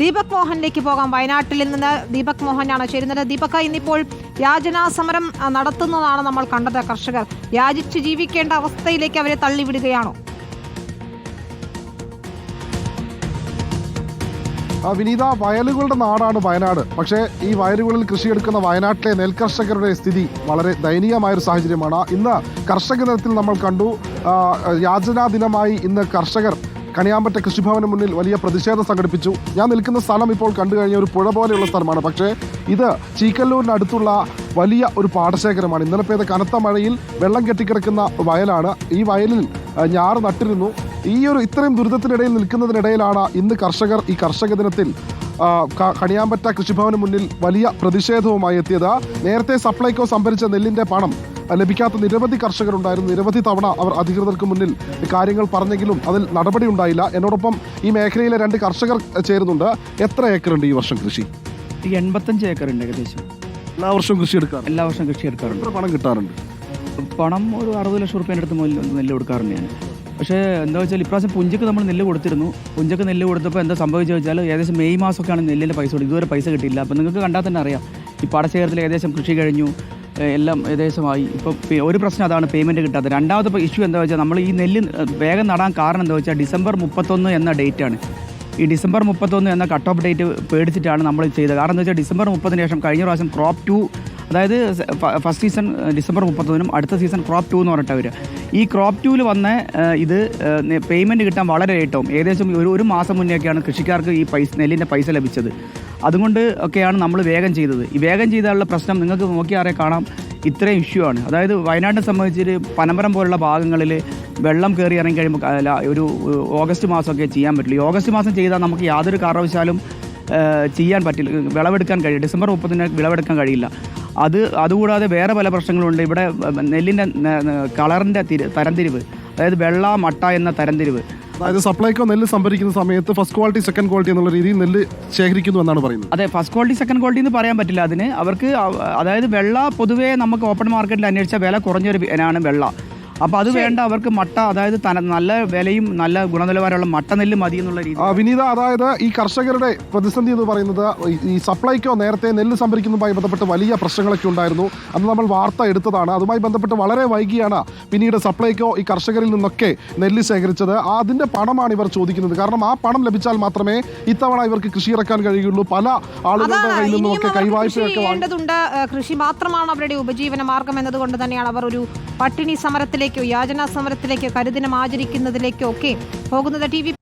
ദീപക് മോഹനിലേക്ക് പോകാം. വയനാട്ടിൽ നിന്ന് ദീപക് മോഹനാണ് ചേരുന്നത്. ദീപക് ഇന്നിപ്പോൾ യാചനാ സമരം നടത്തുന്നതാണ് നമ്മൾ കണ്ടത് കർഷകർ. യാചിച്ച് ജീവിക്കേണ്ട അവസ്ഥയിലേക്ക് അവരെ തള്ളിവിടുകയാണോ? വിനീത വയലുകളുടെ നാടാണ് വയനാട്. പക്ഷേ ഈ വയലുകളിൽ കൃഷിയെടുക്കുന്ന വയനാട്ടിലെ നെൽകർഷകരുടെ സ്ഥിതി വളരെ ദയനീയമായ ഒരു സാഹചര്യമാണ്. ഇന്ന് കർഷക ദിനത്തിൽ നമ്മൾ കണ്ടു യാചനാ ദിനമായി ഇന്ന് കർഷകർ കണിയാമ്പറ്റ കൃഷിഭവന് മുന്നിൽ വലിയ പ്രതിഷേധം സംഘടിപ്പിച്ചു. ഞാൻ നിൽക്കുന്ന സ്ഥലം ഇപ്പോൾ കണ്ടു കഴിഞ്ഞ ഒരു പുഴ പോലെയുള്ള സ്ഥലമാണ്. പക്ഷേ ഇത് ചീക്കല്ലൂരിനടുത്തുള്ള വലിയ ഒരു പാടശേഖരമാണ്. ഇന്നലെ പെയ്ത കനത്ത മഴയിൽ വെള്ളം കെട്ടിക്കിടക്കുന്ന വയലാണ്. ഈ വയലിൽ ഞാറ് നട്ടിരുന്നു. ഈ ഒരു ഇത്രയും ദുരിതത്തിനിടയിൽ നിൽക്കുന്നതിനിടയിലാണ് ഇന്ന് കർഷകർ ഈ കർഷക ദിനത്തിൽ കണിയാമ്പറ്റ കൃഷിഭവന് മുന്നിൽ വലിയ പ്രതിഷേധവുമായി എത്തിയത് നേരത്തെ സപ്ലൈകോ സംഭരിച്ച നെല്ലിന്റെ പണം ലഭിക്കാത്ത നിരവധി കർഷകരുണ്ടായിരുന്നു. നിരവധി തവണ അവർ അധികൃതർക്ക് മുന്നിൽ കാര്യങ്ങൾ പറഞ്ഞെങ്കിലും അതിൽ നടപടി ഉണ്ടായില്ല. എന്നോടൊപ്പം ഈ മേഖലയിലെ രണ്ട് കർഷകർ ചേരുന്നുണ്ട്. എത്ര ഏക്കറുണ്ട് ഈ വർഷം കൃഷി? എൺപത്തഞ്ച് ഏക്കറുണ്ട് ഏകദേശം. എല്ലാ വർഷവും കൃഷി എടുക്കാറ് എല്ലാ വർഷവും കൃഷി എടുക്കാറുണ്ട്. പണം കിട്ടാറുണ്ട്? പണം ഒരു അറുപത് ലക്ഷം റുപ്യേന്റെ അടുത്ത് മുതൽ നെല്ല് കൊടുക്കാറുണ്ട് ഞാൻ. പക്ഷേ എന്താ വെച്ചാൽ ഇപ്രാവശ്യം പുഞ്ചക്ക് നമ്മൾ നെല്ല് കൊടുത്തിരുന്നു. പുഞ്ചക്ക് നെല്ല് കൊടുത്തപ്പോൾ എന്താ സംഭവിച്ചു വെച്ചാൽ ഏകദേശം മെയ് മാസമൊക്കെയാണ് നെല്ലിന്റെ പൈസ കൊടുത്തത്. ഇതുവരെ പൈസ കിട്ടിയില്ല. അപ്പോൾ നിങ്ങൾക്ക് കണ്ടാൽ തന്നെ അറിയാം. ഈ പാടശേഖരത്തിൽ ഏകദേശം കൃഷി കഴിഞ്ഞു. എല്ലാം ഏകദേശമായി. ഇപ്പോൾ ഒരു പ്രശ്നം അതാണ് പേയ്മെന്റ് കിട്ടാത്തത്. രണ്ടാമത്തെ ഇഷ്യൂ എന്താ വെച്ചാൽ നമ്മൾ ഈ നെല്ല് വേഗം നടാൻ കാരണം എന്താ വെച്ചാൽ ഡിസംബർ മുപ്പത്തൊന്ന് എന്ന ഡേറ്റാണ്. ഈ ഡിസംബർ മുപ്പത്തൊന്ന് എന്ന കട്ട് ഓഫ് ഡേറ്റ് പേടിച്ചിട്ടാണ് നമ്മൾ ചെയ്തത്. കാരണം എന്താ വെച്ചാൽ ഡിസംബർ മുപ്പതിന് ശേഷം കഴിഞ്ഞ പ്രാവശ്യം ക്രോപ്പ് ടു അതായത് ഫസ്റ്റ് സീസൺ ഡിസംബർ മുപ്പത്തൊന്നിനും അടുത്ത സീസൺ ക്രോപ്പ് ടു എന്ന് പറഞ്ഞിട്ട് വരിക. ഈ ക്രോപ്പ് ടൂവിൽ വന്ന ഇത് പേയ്മെന്റ് കിട്ടാൻ വളരെ ലേറ്റാവും ഏകദേശം ഒരു ഒരു മാസം മുന്നേയൊക്കെയാണ് കൃഷിക്കാർക്ക് ഈ പൈസ നെല്ലിന്റെ പൈസ ലഭിച്ചത്. അതുകൊണ്ട് ഒക്കെയാണ് നമ്മൾ വേഗം ചെയ്തത്. ഈ വേഗം ചെയ്താലുള്ള പ്രശ്നം നിങ്ങൾക്ക് നോക്കിയാറേ കാണാം. ഇത്രയും ഇഷ്യൂ ആണ്. അതായത് വയനാടിനെ സംബന്ധിച്ച് പനമ്പരം പോലുള്ള ഭാഗങ്ങളിൽ വെള്ളം കയറി ഇറങ്ങി കഴിയുമ്പോൾ അല്ല ഒരു ഓഗസ്റ്റ് മാസമൊക്കെ ചെയ്യാൻ പറ്റില്ല. ഈ ഓഗസ്റ്റ് മാസം ചെയ്താൽ നമുക്ക് യാതൊരു കാരണവശാലും ചെയ്യാൻ പറ്റില്ല. വിളവെടുക്കാൻ കഴിയില്ല. ഡിസംബർ മുപ്പതിന് വിളവെടുക്കാൻ കഴിയില്ല. അത് അതുകൂടാതെ വേറെ പല പ്രശ്നങ്ങളുണ്ട്. ഇവിടെ നെല്ലിന്റെ കളറിന്റെ തിരി തരംതിരിവ്. അതായത് വെള്ള മട്ട എന്ന തരംതിരിവ്. അതായത് സപ്ലൈക്കോ നെല്ല് സംഭരിക്കുന്ന സമയത്ത് ഫസ്റ്റ് ക്വാളിറ്റി സെക്കൻഡ് ക്വാളിറ്റി എന്നുള്ള രീതിയിൽ നെല്ല് ശേഖരിക്കുന്നു എന്നാണ് പറയുന്നത്. അതെ ഫസ്റ്റ് ക്വാളിറ്റി സെക്കൻഡ് ക്വാളിറ്റി എന്ന് പറയാൻ പറ്റില്ല അതിന്. അവർക്ക് അതായത് വെള്ള പൊതുവേ നമുക്ക് ഓപ്പൺ മാർക്കറ്റിൽ അന്വേഷിച്ച വില കുറഞ്ഞൊരു ഇനാണ് വെള്ള. അപ്പോൾ അത് വേണ്ട അവർക്ക് മട്ട അതായത് നല്ല വിലയും നല്ല ഗുണനിലവാരമുള്ള മട്ട നെല്ല് മതി എന്നുള്ള രീതി വിനീത അതായത് ഈ കർഷകരുടെ പ്രതിസന്ധി എന്ന് പറയുന്നത് ഈ- സപ്ലൈക്കോ നേരത്തെ നെല്ല് സംഭരിക്കുന്നതുമായി ബന്ധപ്പെട്ട് വലിയ പ്രശ്നങ്ങളൊക്കെ ഉണ്ടായിരുന്നു. അന്ന് നമ്മൾ വാർത്ത എടുത്തതാണ്. അതുമായി ബന്ധപ്പെട്ട് വളരെ വൈകിയാണ് പിന്നീട് സപ്ലൈക്കോ ഈ കർഷകരിൽ നിന്നൊക്കെ നെല്ല് ശേഖരിച്ചത്. അതിന്റെ പണമാണ് ഇവർ ചോദിക്കുന്നത്. കാരണം ആ പണം ലഭിച്ചാൽ മാത്രമേ ഇത്തവണ ഇവർക്ക് കൃഷി ഇറക്കാൻ കഴിയുള്ളൂ. പല ആളുകളുടെ കയ്യിൽ നിന്നൊക്കെ കൈവായ്പയൊക്കെ കൃഷി മാത്രമാണ് അവരുടെ ഉപജീവന മാർഗം എന്നതുകൊണ്ട് തന്നെയാണ് അവർ ഒരു പട്ടിണി സമരത്തിലേക്കോ യാചനാ സമരത്തിലേക്കോ കരിദിനം ആചരിക്കുന്നതിലേക്കോ ഒക്കെ പോകുന്നത് ടി വി